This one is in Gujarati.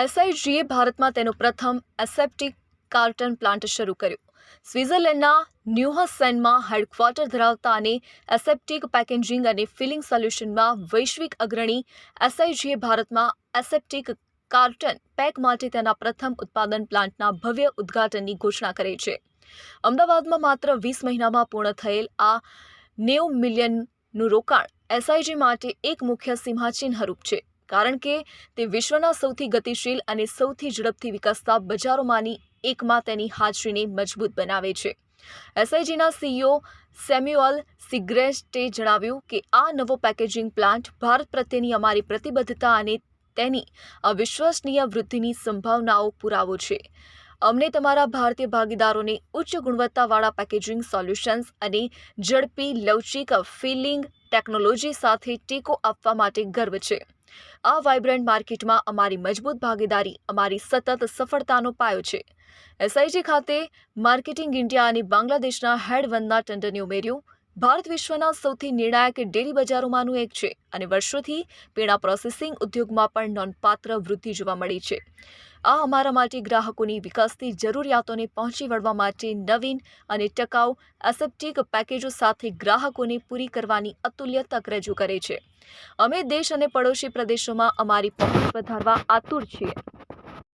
એસઆઈજીએ ભારતમાં તેનો પ્રથમ એસેપ્ટિક કાર્ટન પ્લાન્ટ શરૂ કર્યો. સ્વિટ્ઝરલેન્ડના ન્યુહસેનમાં હેડક્વાર્ટર ધરાવતા અને એસેપ્ટિક પેકેજિંગ અને ફિલિંગ સોલ્યુશનમાં વૈશ્વિક અગ્રણી એસઆઈજીએ ભારતમાં એસેપ્ટિક કાર્ટન પેક માટે તેના પ્રથમ ઉત્પાદન પ્લાન્ટના ભવ્ય ઉદ્ઘાટનની ઘોષણા કરી છે. અમદાવાદમાં માત્ર વીસ મહિનામાં પૂર્ણ થયેલ આ નેવું મિલિયનનું રોકાણ એસઆઈજી માટે એક મુખ્ય સિંહાચિહ્નરૂપ છે. કારણ કે તે વિશ્વના સૌથી ગતિશીલ અને સૌથી ઝડપથી વિકસતા બજારોમાંની એકમાં તેની હાજરીને મજબૂત બનાવે છે. એસઆઈજીના સીઈઓ સેમ્યુઅલ સિગ્રેસ્ટે જણાવ્યું કે આ નવો પેકેજિંગ પ્લાન્ટ ભારત પ્રત્યેની અમારી પ્રતિબદ્ધતા અને તેની અવિશ્વસનીય વૃદ્ધિની સંભાવનાઓ પુરાવો છે. અમને તમારા ભારતીય ભાગીદારોને ઉચ્ચ ગુણવત્તાવાળા પેકેજિંગ સોલ્યુશન્સ અને ઝડપી, લવચીક ફિલિંગ ટેકનોલોજી સાથે ટેકો આપવા માટે ગર્વ છે. આ વાઇબ્રન્ટ માર્કેટમાં અમારી મજબૂત ભાગીદારી, અમારી સતત સફળતાનો પાયો છે. એસઆઈજી ખાતે માર્કેટિંગ ઇન્ડિયા અને બાંગ્લાદેશના હેડ વનના ટંડને ઉમેર્યું. ભારત વિશ્વના સૌથી નિર્ણાયક ડેરી બજારોમાંનું એક છે અને વર્ષોથી પીણા પ્રોસેસિંગ ઉદ્યોગમાં પણ નોંધપાત્ર વૃદ્ધિ જોવા મળી છે. આ અમારા માટે ગ્રાહકોની વિકાસથી જરૂરિયાતોને પહોંચી વળવા માટે નવીન અને ટકાઉ એસેપ્ટિક પેકેજો સાથે ગ્રાહકોને પૂરી કરવાની અતુલ્ય તક રજૂ કરે છે. અમે દેશ અને પડોશી પ્રદેશોમાં અમારી પહોંચ વધારવા આતુર છીએ.